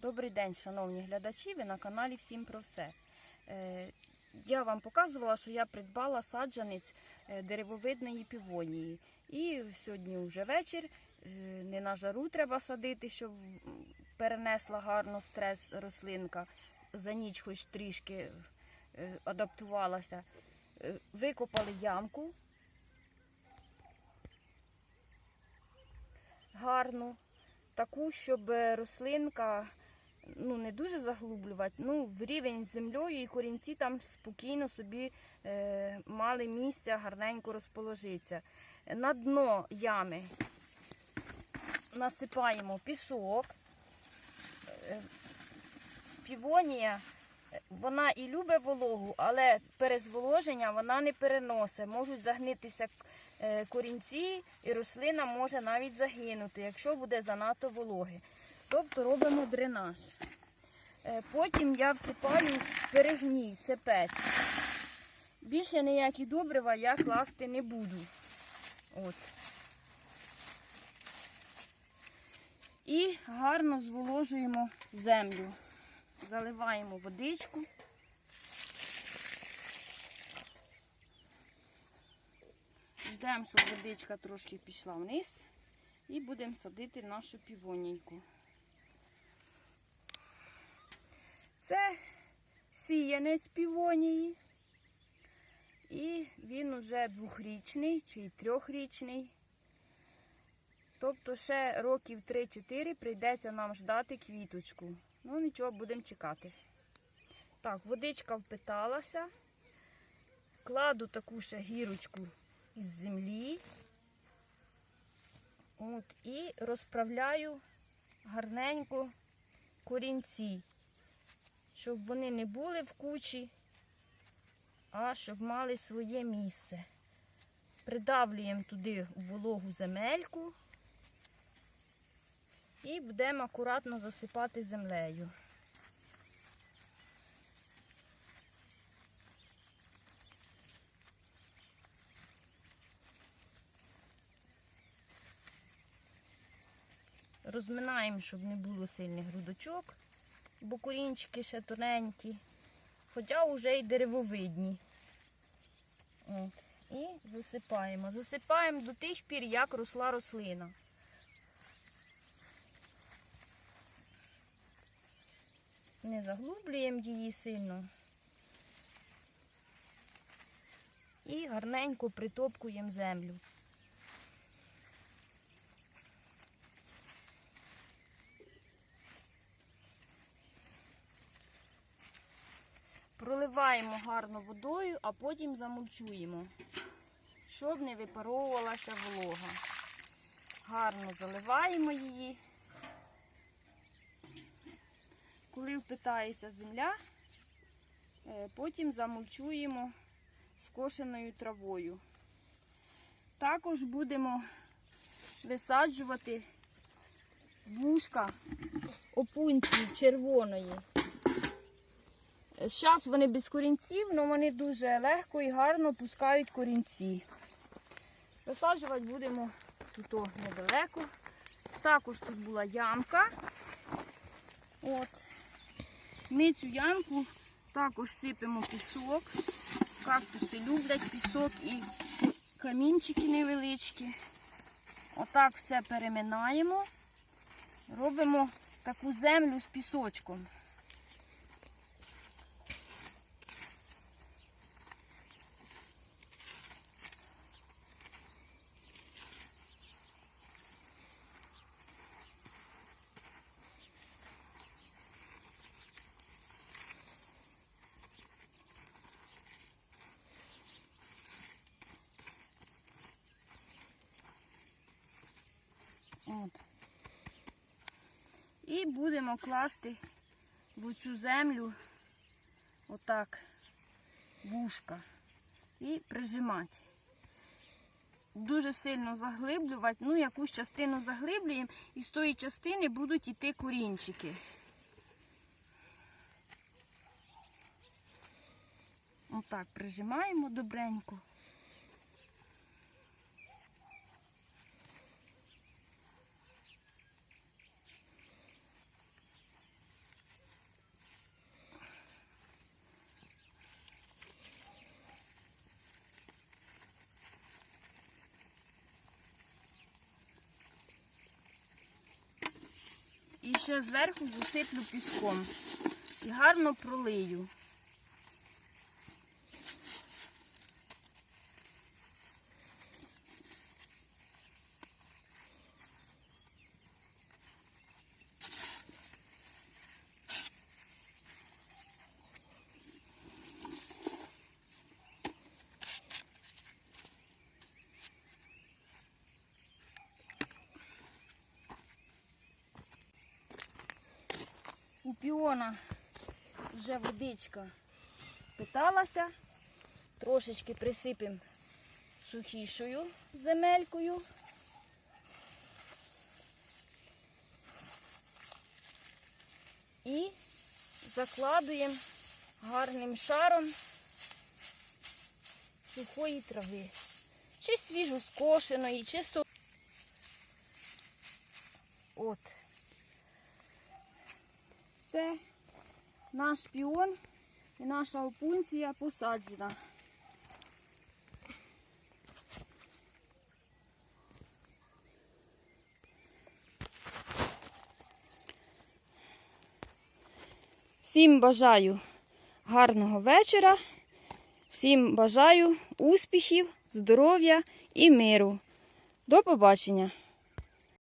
Добрий день, шановні глядачі. Ви на каналі Всім про все. Е, Я вам показувала, що я придбала саджанець е, деревовидної півонії. І сьогодні вже вечір. е, Не на жару треба садити, щоб перенесла гарно стрес рослинка. За ніч хоч трішки адаптувалася. Викопали ямку гарну, таку, щоб рослинка ну, не дуже заглублювати, ну, в рівень з землею і корінці там спокійно собі е, мали місця гарненько розположитися. На дно ями насипаємо пісок. Е, Півонія, вона і любить вологу, але перезволоження вона не переносить. Можуть загнитися корінці, і рослина може навіть загинути, якщо буде занадто вологи. Тобто робимо дренаж. Е, Потім я всипаю перегній, сепець. Більше ніякі добрива я класти не буду. От. І гарно зволожуємо землю. Заливаємо водичку. Ждемо, щоб водичка трошки пішла вниз. І будемо садити нашу півонійку. Це сіянець півонії. І він уже двохрічний чи трьохрічний. Тобто ще років 3-4 прийдеться нам ждати квіточку. Ну нічого, будемо чекати. Так, водичка впиталася. Кладу таку ще гірочку із землі. От, і розправляю гарненько корінці, щоб вони не були в кучі, а щоб мали своє місце. Придавлюємо туди вологу земельку і будемо акуратно засипати землею. Розминаємо, щоб не було сильних грудочок, бо корінчики ще тоненькі, хоча вже й деревовидні. І засипаємо. Засипаємо до тих пір, як росла рослина. Не заглублюємо її сильно. І гарненько притопкуємо землю. Проливаємо гарно водою, а потім замульчуємо, щоб не випаровувалася волога. Гарно заливаємо її. Коли впитається земля, е, потім замульчуємо скошеною травою. Також будемо висаджувати вушка опунції червоної. Зараз вони без корінців, але вони дуже легко і гарно пускають корінці. Висаджувати будемо тут недалеко. Також тут була ямка. От. Ми цю ямку також сипемо пісок. Кактуси люблять пісок і камінчики невеличкі. Отак все переминаємо. Робимо таку землю з пісочком. От. І будемо класти в цю землю отак вушка і прижимати. Дуже сильно заглиблювати, ну якусь частину заглиблюємо і з тої частини будуть йти корінчики. Отак прижимаємо добренько. Ще зверху засиплю піском і гарно пролию. У піона вже водичка питалася. Трошечки присипемо сухішою земелькою. І закладуємо гарним шаром сухої трави. Чи свіжо скошеної, чи со. От. Все, наш піон і наша опунція посаджена. Всім бажаю гарного вечора. Всім бажаю успіхів, здоров'я і миру. До побачення!